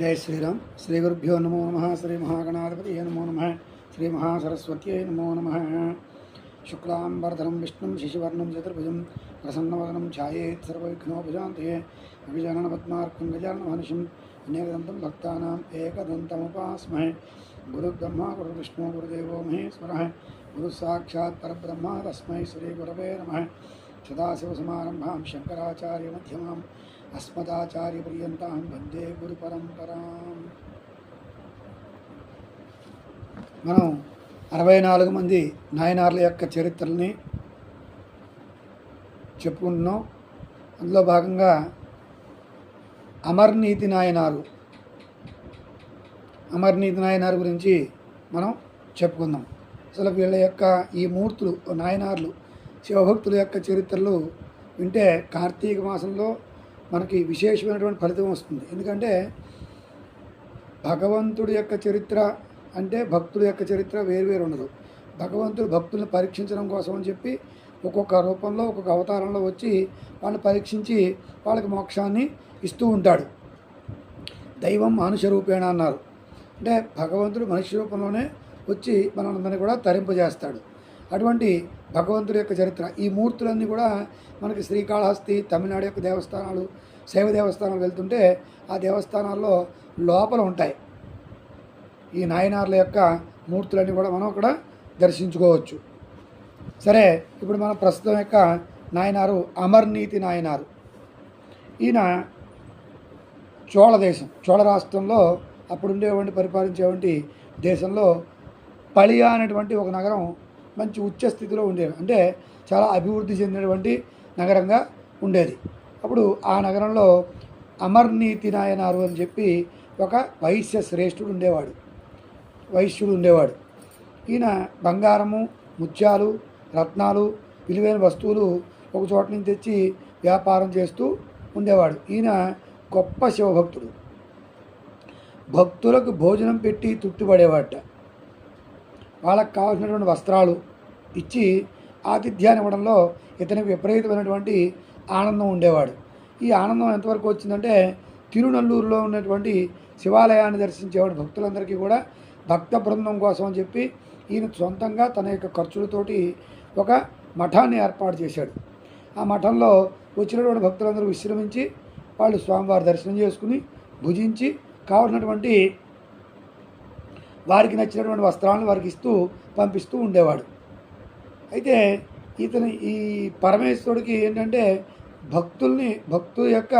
जय श्री राम श्री गुरुभ्यो नमो नम। श्री महागणाधिपति नमो नम। श्री महासरस्वत नमो नम। शुक्लांबरधरम विष्णु, शिशुवर्ण, चतुर्भुज प्रसन्न प्रसन्नवदनम ध्यात सर्वघ्नोपजाते अभिजनन पद्मार्कं गजाननमहनिशम् अनेकदन्तं भक्ता एकदन्तमुपास्महे। गुरुब्रह्मा गुरुविष्णु गुरुदेवो महेश्वरः। गुरुसाक्षात् परब्रह्मा तस्मै श्रीगुरवे नमः। शंकराचार्य मध्यमा అస్మదాచార్యపర్యంతాం వందే గురు పరంపరా మనం అరవై నాలుగు మంది నాయనార్ల యొక్క చరిత్రల్ని చెప్పుకుంటున్నాం. అందులో భాగంగా అమర్నీతి నాయనారు. అమర్నీతి నాయనారు గురించి మనం చెప్పుకుందాం. అసలు వీళ్ళ యొక్క ఈ మూర్తులు నాయనార్లు శివభక్తుల యొక్క చరిత్రలు వింటే కార్తీక మాసంలో మనకి విశేషమైనటువంటి ఫలితం వస్తుంది. ఎందుకంటే భగవంతుడి యొక్క చరిత్ర అంటే భక్తుల యొక్క చరిత్ర వేరువేరు ఉండదు. భగవంతుడు భక్తుల్ని పరీక్షించడం కోసం అని చెప్పి ఒక్కొక్క రూపంలో ఒక్కొక్క అవతారంలో వచ్చి వాళ్ళని పరీక్షించి వాళ్ళకి మోక్షాన్ని ఇస్తూ ఉంటాడు. దైవం మనుష్య రూపేణ అన్నారు. అంటే భగవంతుడు మనిషి రూపంలోనే వచ్చి మనందరినీ కూడా తరింపజేస్తాడు. అటువంటి భగవంతుడి యొక్క చరిత్ర. ఈ మూర్తులన్నీ కూడా మనకి శ్రీకాళహస్తి తమిళనాడు యొక్క దేవస్థానాలు శైవ దేవస్థానాలు వెళ్తుంటే ఆ దేవస్థానాల్లో లోపల ఉంటాయి. ఈ నాయనార్ల యొక్క మూర్తులన్నీ కూడా మనం అక్కడ దర్శించుకోవచ్చు. సరే ఇప్పుడు మనం ప్రస్తుతం యొక్క నాయనారు అమర్నీతి నాయనారు. ఈయన చోళ దేశం చోళ రాష్ట్రంలో అప్పుడు ఉండేటువంటి పరిపాలించేటువంటి దేశంలో పళియా అనేటువంటి ఒక నగరం మంచి ఉచ్చ స్థితిలో ఉండేవి. అంటే చాలా అభివృద్ధి చెందినటువంటి నగరంగా ఉండేది. అప్పుడు ఆ నగరంలో అమర్నీతి నాయనారు అని చెప్పి ఒక వైశ్య శ్రేష్ఠుడు ఉండేవాడు. వైశ్యుడు ఉండేవాడు. ఈయన బంగారము ముత్యాలు రత్నాలు విలువైన వస్తువులు ఒక చోట నుంచి తెచ్చి వ్యాపారం చేస్తూ ఉండేవాడు. ఈయన గొప్ప శివభక్తుడు. భక్తులకు భోజనం పెట్టి తృప్తిపడేవాడట. వాళ్ళకి కావాల్సినటువంటి వస్త్రాలు ఇచ్చి ఆతిథ్యాన్ని ఇవ్వడంలో ఇతనికి విపరీతమైనటువంటి ఆనందం ఉండేవాడు. ఈ ఆనందం ఎంతవరకు వచ్చిందంటే తిరునల్లూరులో ఉన్నటువంటి శివాలయాన్ని దర్శించేవాడు భక్తులందరికీ కూడా భక్త బృందం కోసం అని చెప్పి ఈయన సొంతంగా తన యొక్క ఖర్చులతోటి ఒక మఠాన్ని ఏర్పాటు చేశాడు. ఆ మఠంలో వచ్చినటువంటి భక్తులందరూ విశ్రమించి వాళ్ళు స్వామివారి దర్శనం చేసుకుని భుజించి కావలసినటువంటి వారికి నచ్చినటువంటి వస్త్రాలను వారికి ఇస్తూ పంపిస్తూ ఉండేవాడు. అయితే ఇతని ఈ పరమేశ్వరుడికి ఏంటంటే భక్తుల్ని భక్తుల యొక్క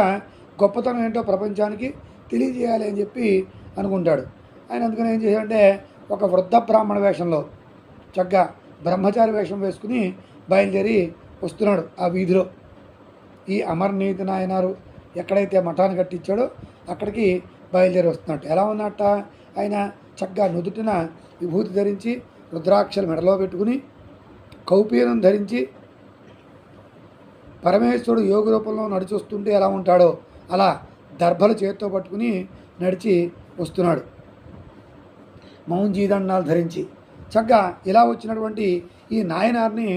గొప్పతనం ఏంటో ప్రపంచానికి తెలియజేయాలి అని చెప్పి అనుకుంటాడు. ఆయన అందుకని ఏం చేశాడంటే ఒక వృద్ధ బ్రాహ్మణ వేషంలో చక్కగా బ్రహ్మచారి వేషం వేసుకుని బయలుదేరి వస్తున్నాడు ఆ వీధిలో. ఈ అమర్నీతి నాయనారు ఎక్కడైతే మఠాన్ని కట్టించాడో అక్కడికి బయలుదేరి వస్తున్నట్టు ఎలా ఉన్నట్ట ఆయన చక్కగా నుదుటిన విభూతి ధరించి రుద్రాక్షలు మెడలో పెట్టుకుని కౌపీనం ధరించి పరమేశ్వరుడు యోగ రూపంలో నడిచి వస్తుంటే ఎలా ఉంటాడో అలా దర్భలు చేత్తో పట్టుకుని నడిచి వస్తున్నాడు. మౌంజీదండాలు ధరించి చక్కగా ఇలా వచ్చినటువంటి ఈ నాయనార్ని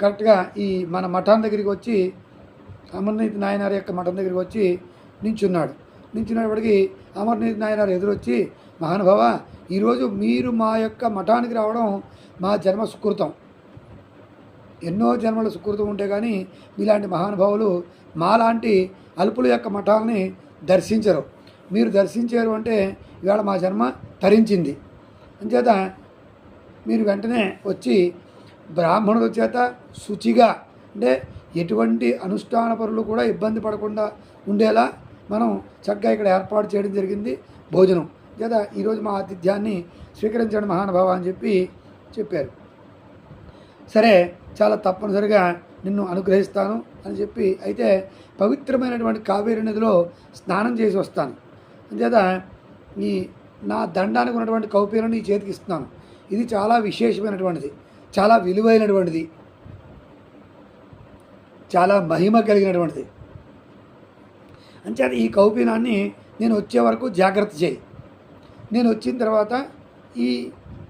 కరెక్ట్గా ఈ మన మఠం దగ్గరికి వచ్చి అమర్నీతి నాయనార్ యొక్క మఠం దగ్గరికి వచ్చి నించున్నాడు. నించున్నప్పటికీ అమర్నీతి నాయనార్ ఎదురొచ్చి మహానుభావ ఈరోజు మీరు మా యొక్క మఠానికి రావడం మా జన్మ సుకృతం ఎన్నో జన్మల సుకృతం ఉంటే కానీ మీలాంటి మహానుభావులు మాలాంటి అల్పుల యొక్క మఠాలని దర్శించరు. మీరు దర్శించారు అంటే ఇవాళ మా జన్మ తరించింది. అంచేత మీరు వెంటనే వచ్చి బ్రాహ్మణుల చేత శుచిగా అంటే ఎటువంటి అనుష్ఠాన పరులు కూడా ఇబ్బంది పడకుండా ఉండేలా మనం చక్కగా ఇక్కడ ఏర్పాటు చేయడం జరిగింది. భోజనం. కదా ఈరోజు మా ఆతిథ్యాన్ని స్వీకరించండి మహానుభావ అని చెప్పి చెప్పారు. సరే చాలా తప్పనిసరిగా నిన్ను అనుగ్రహిస్తాను అని చెప్పి అయితే పవిత్రమైనటువంటి కావేరి నదిలో స్నానం చేసి వస్తాను. అంచేత ఈ నా దండానికి ఉన్నటువంటి కౌపీలను నీ చేతికి ఇస్తున్నాను. ఇది చాలా విశేషమైనటువంటిది చాలా విలువైనటువంటిది చాలా మహిమ కలిగినటువంటిది. అంచేత ఈ కౌపీనాన్ని నేను వచ్చే వరకు జాగ్రత్త చేయి. నేను వచ్చిన తర్వాత ఈ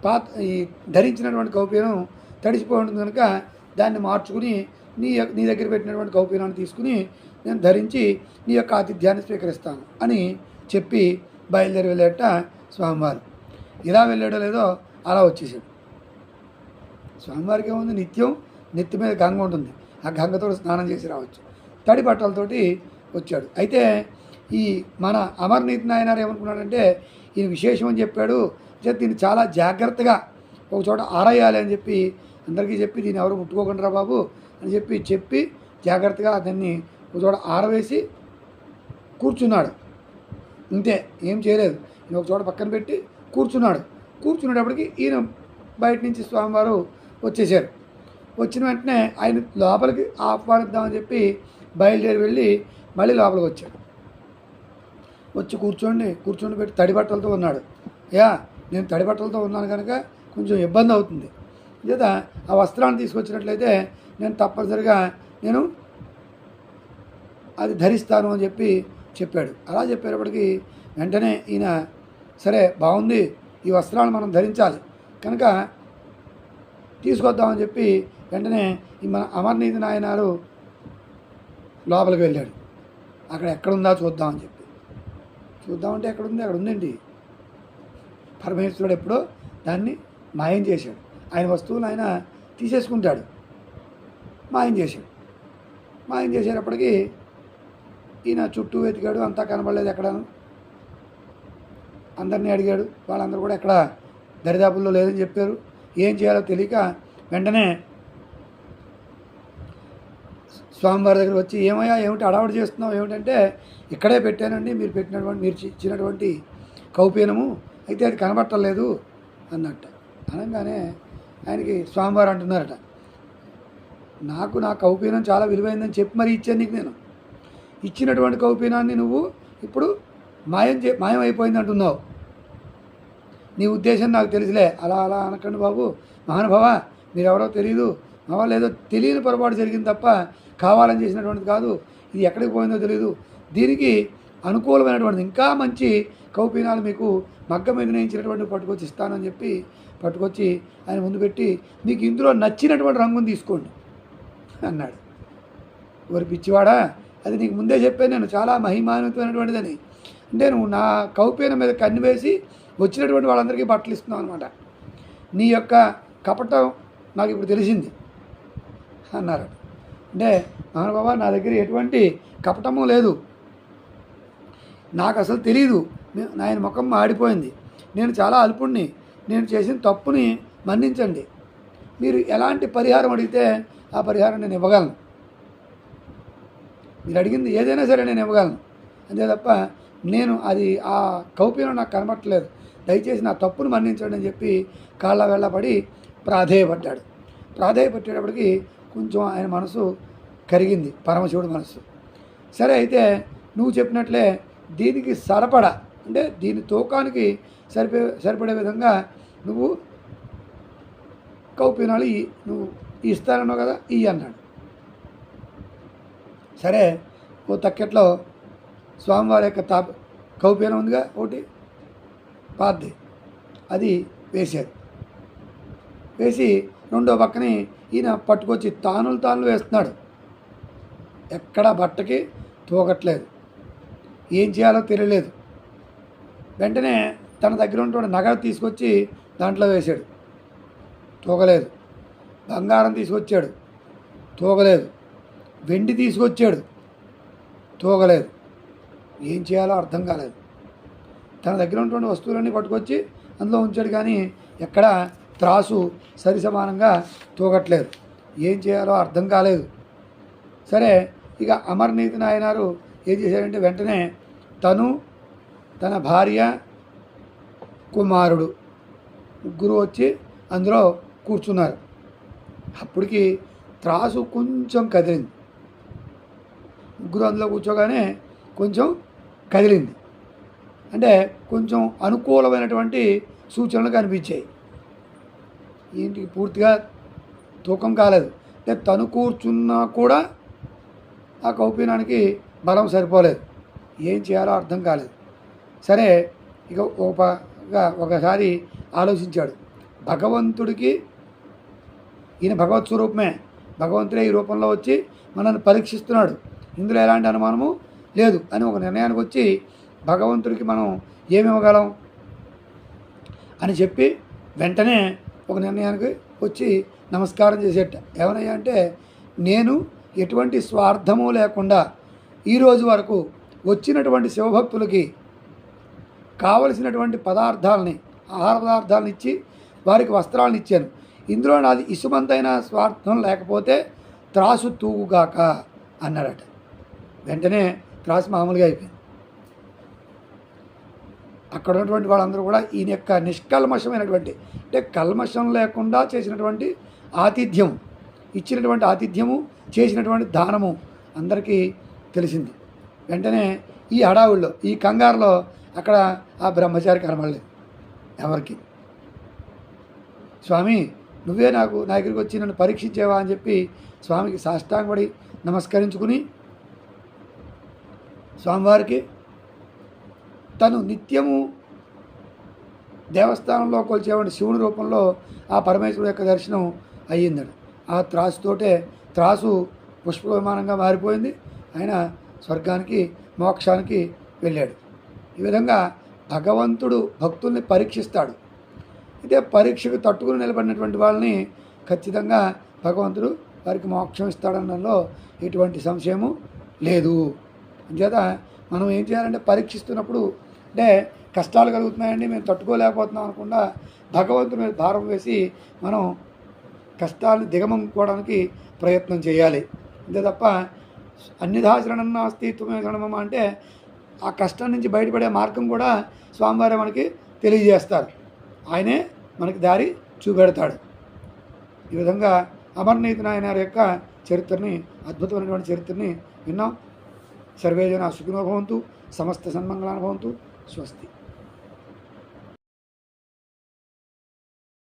పాత ఈ ధరించినటువంటి కౌపీనం తడిసిపోయింది కనుక దాన్ని మార్చుకుని నీ యొక్క నీ దగ్గర పెట్టినటువంటి కౌపీనాన్ని తీసుకుని నేను ధరించి నీ యొక్క ఆతిథ్యాన్ని స్వీకరిస్తాను అని చెప్పి బయలుదేరి వెళ్ళేట స్వామివారు. ఇలా వెళ్ళాడో లేదో అలా వచ్చేసాడు. స్వామివారికి ఏముంది? నిత్యం నెత్తి మీద గంగ ఉంటుంది. ఆ గంగతో స్నానం చేసి రావచ్చు. తడి బట్టలతోటి వచ్చాడు. అయితే ఈ మన అమర్నీత్ నాయనారు ఏమనుకున్నాడంటే ఈయన విశేషం అని చెప్పాడు. దీన్ని చాలా జాగ్రత్తగా ఒక చోట ఆరాయాలి అని చెప్పి అందరికీ చెప్పి దీన్ని ఎవరు ముట్టుకోకుండా బాబు అని చెప్పి చెప్పి జాగ్రత్తగా దాన్ని ఒక చోట ఆరవేసి కూర్చున్నాడు. అంతే ఏం చేయలేదు. ఈయన ఒక చోట పక్కన పెట్టి కూర్చున్నాడు. కూర్చునేటప్పటికి ఈయన బయట నుంచి స్వామివారు వచ్చేసారు వచ్చిన వెంటనే ఆయన లోపలికి ఆహ్వానిద్దామని చెప్పి బయలుదేరి వెళ్ళి మళ్ళీ లోపలికి వచ్చాడు వచ్చి కూర్చోండి కూర్చొని పెట్టి తడి బట్టలతో ఉన్నాడు. యా నేను తడి బట్టలతో ఉన్నాను కనుక కొంచెం ఇబ్బంది అవుతుంది. లేదా ఆ వస్త్రాన్ని తీసుకొచ్చినట్లయితే నేను తప్పనిసరిగా నేను అది ధరిస్తాను అని చెప్పి చెప్పాడు. అలా చెప్పేటప్పటికి వెంటనే ఈయన సరే బాగుంది ఈ వస్త్రాలను మనం ధరించాలి కనుక తీసుకొద్దామని చెప్పి వెంటనే ఈ మన అమర్నీతి నాయనారు లోపలికి వెళ్ళాడు. అక్కడ ఎక్కడుందా చూద్దామని చెప్పి. చూద్దామంటే ఎక్కడ ఉంది అక్కడ ఉందండి పరమేశ్వరుడు ఎప్పుడో దాన్ని మాయం చేశాడు. ఆయన వస్తువులు ఆయన తీసేసుకుంటాడు. మాయం చేశాడు. మాయం చేసేటప్పటికీ ఈయన చుట్టూ వెతికాడు అంతా కనబడలేదు ఎక్కడను. అందరినీ అడిగాడు. వాళ్ళందరూ కూడా ఎక్కడ దరిదాపుల్లో లేదని చెప్పారు. ఏం చేయాలో తెలియక వెంటనే స్వామివారి దగ్గర వచ్చి ఏమయ్యా ఏమిటి అడావిడి చేస్తున్నావు? ఏమిటంటే ఇక్కడే పెట్టానండి మీరు పెట్టినటువంటి మీరు ఇచ్చినటువంటి కౌపీనము అయితే అది కనబట్టలేదు అన్నట్ట. అనగానే ఆయనకి స్వామివారు అంటున్నారట నాకు నా కౌపీనం చాలా విలువైందని చెప్పి మరి ఇచ్చాను నీకు నేను. ఇచ్చినటువంటి కౌపీనాన్ని నువ్వు ఇప్పుడు మాయం చే మాయం అయిపోయింది అంటున్నావు. నీ ఉద్దేశం నాకు తెలుసులే. అలా అలా అనకండి బాబు. మహానుభావ మీరెవరో తెలియదు మా వాళ్ళు ఏదో తెలియని పొరపాటు జరిగింది తప్ప కావాలని చేసినటువంటిది కాదు. ఇది ఎక్కడికి పోయిందో తెలియదు దీనికి అనుకూలమైనటువంటిది ఇంకా మంచి కౌపీనాలు మీకు మగ్గ మీద నేయించినటువంటి పట్టుకొచ్చి ఇస్తానని చెప్పి పట్టుకొచ్చి ఆయన ముందు పెట్టి మీకు ఇందులో నచ్చినటువంటి రంగుని తీసుకోండి అన్నాడు. ఎవరి పిచ్చివాడా అది నీకు ముందే చెప్పాను నేను చాలా మహిమాన్వితమైనటువంటిదని. అంటే నువ్వు నా కౌపీన మీద కన్ను వేసి వచ్చినటువంటి వాళ్ళందరికీ బట్టలు ఇస్తున్నావు అనమాట నీ యొక్క కపటం నాకు ఇప్పుడు తెలిసింది అన్నారు అంటే మహానుభావ నా దగ్గర ఎటువంటి కపటము లేదు. నాకు అసలు తెలియదు ఆయన నాయన ముఖం మాడిపోయింది. నేను చాలా అల్పుణ్ణి. నేను చేసిన తప్పుని మన్నించండి. మీరు ఎలాంటి పరిహారం అడిగితే ఆ పరిహారం నేను ఇవ్వగలను. మీరు అడిగింది ఏదైనా సరే నేను ఇవ్వగలను. అంతే తప్ప నేను అది ఆ కౌపీనం నాకు కనబట్టలేదు. దయచేసి నా తప్పును మన్నించండి అని చెప్పి కాళ్ళ వెళ్ళబడి ప్రాధేయపడ్డాడు. ప్రాధేయపట్టేటప్పటికి కొంచెం ఆయన మనసు కరిగింది పరమశివుడి మనసు. సరే అయితే నువ్వు చెప్పినట్లే దీనికి సరిపడ అంటే దీని తూకానికి సరిపే సరిపడే విధంగా నువ్వు కౌపీనాలు ఈ నువ్వు ఇస్తానన్నావు కదా ఈ అన్నాడు. సరే ఓ తక్కెట్లో స్వామివారి యొక్క తా కౌపీనం ఉందిగా ఒకటి పాద్ది అది వేశారు. వేసి రెండో పక్కని ఈయన పట్టుకొచ్చి తానులు తానులు వేస్తున్నాడు. ఎక్కడ బట్టకి తూగట్లేదు. ఏం చేయాలో తెలియలేదు. వెంటనే తన దగ్గర ఉన్నటువంటి నగలు తీసుకొచ్చి దాంట్లో వేశాడు. తూగలేదు. బంగారం తీసుకొచ్చాడు. తూగలేదు. వెండి తీసుకొచ్చాడు. తూగలేదు. ఏం చేయాలో అర్థం కాలేదు. తన దగ్గర ఉన్నటువంటి వస్తువులన్నీ పట్టుకొచ్చి అందులో ఉంచాడు కానీ ఎక్కడ త్రాసు సరి సమానంగా తూగట్లేదు. ఏం చేయాలో అర్థం కాలేదు. సరే ఇక అమర్నీతి నాయనారు ఏం చేశారంటే వెంటనే తను తన భార్య కుమారుడు ముగ్గురు వచ్చి అందులో కూర్చున్నారు. అప్పటికి త్రాసు కొంచెం కదిలింది. ముగ్గురు అందులో కూర్చోగానే కొంచెం కదిలింది. అంటే కొంచెం అనుకూలమైనటువంటి సూచనలు కనిపించాయి. ఇంటికి పూర్తిగా తూకం కాలేదు. అంటే తను కూర్చున్నా కూడా ఆ కౌపీనానికి బలం సరిపోలేదు. ఏం చేయాలో అర్థం కాలేదు. సరే ఇక ఒక ఒకసారి ఆలోచించాడు. భగవంతుడికి ఈయన భగవత్ స్వరూపమే. భగవంతుడే ఈ రూపంలో వచ్చి మనల్ని పరీక్షిస్తున్నాడు. ఇందులో ఎలాంటి అనుమానము లేదు అని ఒక నిర్ణయానికి వచ్చి భగవంతుడికి మనం ఏమి ఇవ్వగలం అని చెప్పి వెంటనే ఒక నిర్ణయానికి వచ్చి నమస్కారం చేసేట. ఏమనయ్యా అంటే నేను ఎటువంటి స్వార్థము లేకుండా ఈరోజు వరకు వచ్చినటువంటి శివభక్తులకి కావలసినటువంటి పదార్థాలని ఆహార పదార్థాలను ఇచ్చి వారికి వస్త్రాలను ఇచ్చాను. ఇందులో నాది ఇసుమంతైన స్వార్థం లేకపోతే త్రాసు తూగుగాక అన్నాడట వెంటనే త్రాసు మామూలుగా అయిపోయింది. అక్కడ ఉన్నటువంటి వాళ్ళందరూ కూడా ఈయన యొక్క నిష్కల్మషమైనటువంటి అంటే కల్మషం లేకుండా చేసినటువంటి ఆతిథ్యం ఇచ్చినటువంటి ఆతిథ్యము చేసినటువంటి దానము అందరికీ తెలిసింది. వెంటనే ఈ హడావుల్లో ఈ కంగారులో అక్కడ ఆ బ్రహ్మచారి కనబడలేదు ఎవరికి. స్వామి నువ్వే నాకు నా దగ్గరికి వచ్చి నన్ను పరీక్షించేవా? అని చెప్పి స్వామికి సాష్టాంగపడి నమస్కరించుకుని స్వామివారికి తను నిత్యము దేవస్థానంలో కొలిచేవాడి శివుని రూపంలో ఆ పరమేశ్వరుడు యొక్క దర్శనం అయ్యిందడు ఆ త్రాసుతోటే త్రాసు పుష్ప విమానంగా మారిపోయింది. ఆయన స్వర్గానికి మోక్షానికి వెళ్ళాడు. ఈ విధంగా భగవంతుడు భక్తుల్ని పరీక్షిస్తాడు. అయితే పరీక్షకు తట్టుకుని నిలబడినటువంటి వాళ్ళని ఖచ్చితంగా భగవంతుడు వారికి మోక్షం ఇస్తాడనడంలో ఎటువంటి సంశయము లేదు. అంచేత మనం ఏం చేయాలంటే పరీక్షిస్తున్నప్పుడు అంటే కష్టాలు కలుగుతున్నాయండి మేము తట్టుకోలేకపోతున్నాం అనుకుండా భగవంతుడి మీద భారం వేసి మనం కష్టాలను దిగమంకోవడానికి ప్రయత్నం చేయాలి. అంతే తప్ప అన్నిధాచరణం నాస్తి తుమే అంటే ఆ కష్టం నుంచి బయటపడే మార్గం కూడా స్వామివారే మనకి తెలియజేస్తారు. ఆయనే మనకి దారి చూపెడతాడు. ఈ విధంగా అమర్నీతి నాయనారి యొక్క చరిత్రని అద్భుతమైనటువంటి చరిత్రని విన్నాం. సర్వేజన సుఖినోభవంతు భవంతు సమస్త సన్మంగళాన్ని భవంతు. స్వస్తి